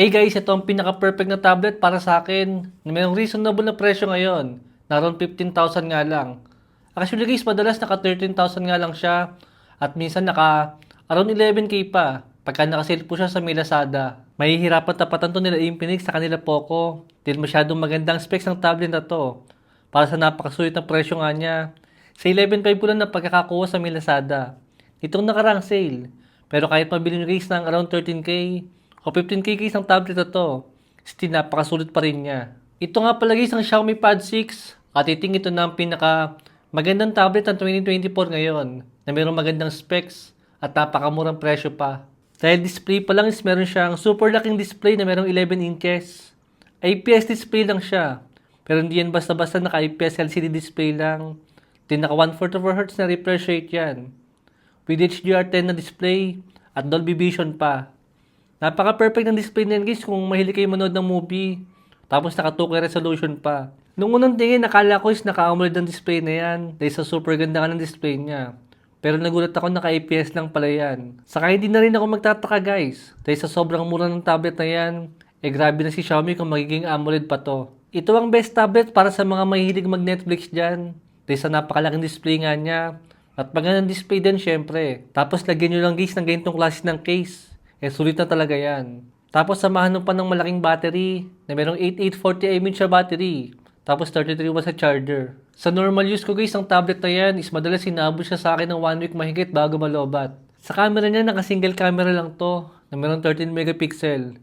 Hey guys, ito ang pinaka-perfect na tablet para sa akin. Na mayroong reasonable na presyo ngayon. Na around 15,000 nga lang. Actually guys, madalas naka 13,000 nga lang siya. At minsan naka around 11k pa. Pagka nakasale po siya sa may Lazada. Mahihirapan tapatan to nila Infinix sa kanila Poco. Dahil masyadong magandang specs ng tablet na to. Para sa napakasulit na presyo nga niya. Sa 11.5 ko lang na pagkakakuha sa may Lazada. Itong nakarang sale. Pero kahit mabili nyo guys ng around 13k o 15k guys ang tablet na to, still napakasulit pa rin niya. Ito nga pala guys ang Xiaomi Pad 6 at iting ito na ang pinaka magandang tablet ng 2024 ngayon na mayroong magandang specs at napakamurang presyo pa. Dahil display pa lang is meron siyang super laking display na merong 11 inches. IPS display lang siya. Pero hindi yan basta-basta naka-IPS LCD display lang. Din naka 1/4 of a Hz na refresh rate yan. With HDR10 na display at Dolby Vision pa. Napaka-perfect ng display niyan guys kung mahilig kayo manood ng movie. Tapos naka 2K resolution pa. Nung unang tingin, nakala ko is naka-AMOLED ang display na yan. Dahil sa super ganda nga ng display niya. Pero nagulat ako naka-IPS lang pala yan. Saka hindi na rin ako magtataka guys. Dahil sa sobrang mura ng tablet na yan, eh grabe na si Xiaomi kung magiging AMOLED pa to. Ito ang best tablet para sa mga mahilig mag-Netflix dyan. Dahil sa napakalaking display nga niya. At magandang display din syempre. Tapos lagyan nyo lang guys ng ganitong klase ng case. Eh sulit na talaga yan. Tapos samahan nyo pa ng malaking battery na merong 8840 mAh battery. Tapos 33 watts sa charger. Sa normal use ko guys, ang tablet na yan is madalas inaabot siya sa akin ng 1 week mahigit bago malobat. Sa camera niya, naka single camera lang to na merong 13 megapixel.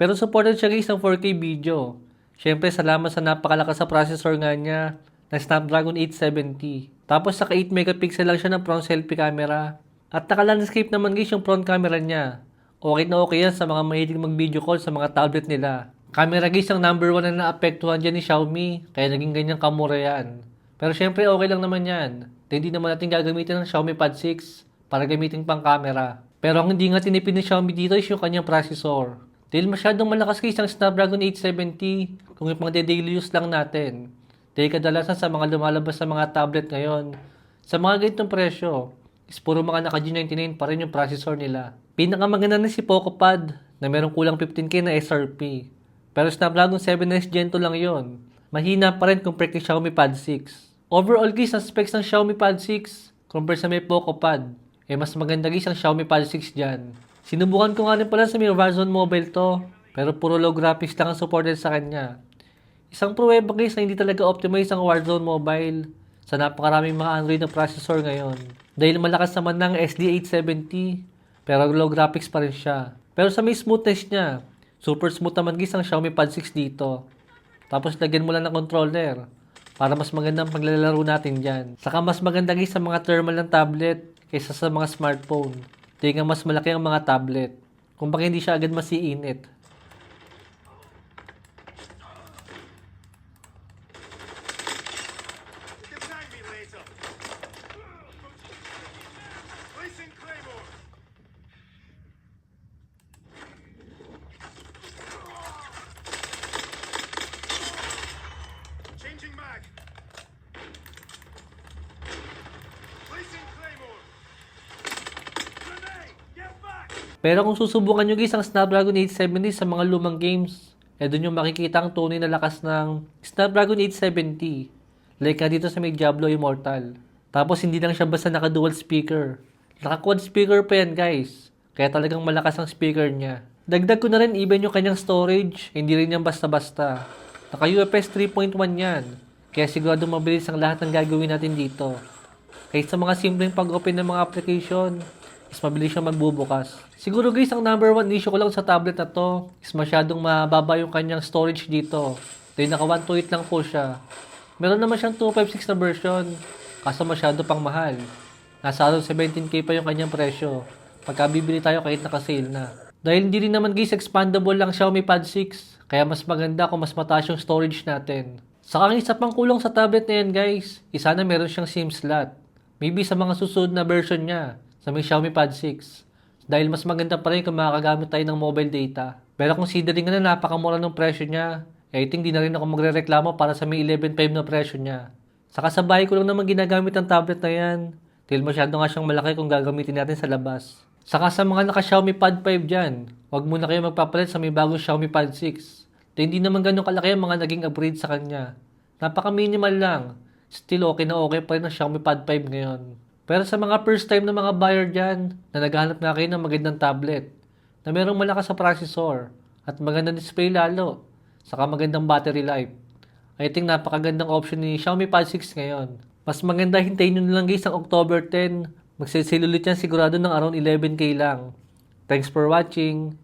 Pero supported siya guys ng 4K video. Siyempre, salamat sa napakalakas sa processor nga niya na Snapdragon 870. Tapos saka 8 megapixel lang siya ng front selfie camera. At naka-landscape naman guys yung front camera niya. Okay na okay yan sa mga mahilig mag-video call sa mga tablet nila. Camera guys ang number one na naapektuhan dyan ni Xiaomi, kaya naging ganyang kamura yan. Pero syempre okay lang naman yan. Hindi naman natin gagamitin ng Xiaomi Pad 6 para gamitin pang camera. Pero ang hindi nga tinipid ni Xiaomi dito is yung kanyang processor. Dahil masyadong malakas guys ang Snapdragon 870 kung yung pang daily use lang natin. Dahil kadalasan sa mga lumalabas sa mga tablet ngayon, sa mga ganitong presyo, is puro mga naka G99 pa rin yung processor nila. Pinakamaganda na si Poco Pad na merong kulang 15k na SRP. Pero Snapdragon 7S Gen 2 lang yon. Mahina pa rin compare kay Xiaomi Pad 6. Overall guys, ang specs ng Xiaomi Pad 6 compare sa may Poco Pad, eh mas maganda guys ang Xiaomi Pad 6 dyan. Sinubukan ko nga rin pala sa Warzone Mobile to, pero puro low graphics lang ang supported sa kanya. Isang pruweba guys na hindi talaga optimize ang Warzone Mobile sa napakaraming mga Android na processor ngayon. Dahil malakas naman ng SD870, pero low graphics pa rin siya. Pero sa may smoothness niya, super smooth naman guys ang Xiaomi Pad 6 dito. Tapos lagyan mo lang ng controller para mas magandang paglalaro natin dyan. Saka mas maganda guys sa mga thermal ng tablet kaysa sa mga smartphone. Nga mas malaki ang mga tablet. Kung baka hindi siya agad masiinit. Pero kung susubukan nyo guys ang Snapdragon 870 sa mga lumang games, eh doon yung makikita ang tunay na lakas ng Snapdragon 870. Like nga dito sa may Diablo Immortal. Tapos hindi lang siya basta naka-dual speaker. Naka-quad speaker pa yan guys. Kaya talagang malakas ang speaker niya. Dagdag ko na rin even yung kanyang storage. Hindi rin yan basta-basta. Naka UFS 3.1 yan. Kaya sigurado mabilis ang lahat ng gagawin natin dito. Kahit sa mga simpleng pag-open ng mga application, is mabilis siya magbubukas. Siguro guys, ang number one issue ko lang sa tablet na to is masyadong mababa yung kanyang storage dito. Dahil naka 128 lang po siya. Meron naman siyang 256 na version, kaso masyado pang mahal. Nasa around 17k pa yung kanyang presyo. Pagka bibili tayo kahit naka-sale na. Dahil hindi rin naman guys expandable lang Xiaomi Pad 6, kaya mas maganda kung mas mataas yung storage natin. Saka ang isa pang kulong sa tablet na yan guys, isa na meron siyang SIM slot. Maybe sa mga susunod na version niya, sa may Xiaomi Pad 6. Dahil mas maganda pa rin kung makakagamit tayo ng mobile data. Pero considering na napakamura ng presyo niya, eh, I think di na rin ako magre-reklamo para sa may 11.5 na presyo niya. Sa bahay ko lang naman ginagamit ang tablet na yan. Dahil masyado nga siyang malaki kung gagamitin natin sa labas. Saka sa mga naka Xiaomi Pad 5 dyan, huwag muna kayo magpapalit sa may bagong Xiaomi Pad 6. At hindi naman ganun kalaki ang mga naging upgrade sa kanya. Napaka-minimal lang. Still okay na okay pa rin ang Xiaomi Pad 5 ngayon. Pero sa mga first time na mga buyer dyan, na naghahanap nga kayo ng magandang tablet, na merong malakas sa processor, at magandang display lalo, saka magandang battery life, I think napakagandang option ni Xiaomi Pad 6 ngayon. Mas maganda hintayin nyo na lang guys ang October 10. Magsisil ulit yan sigurado ng around 11k lang. Thanks for watching.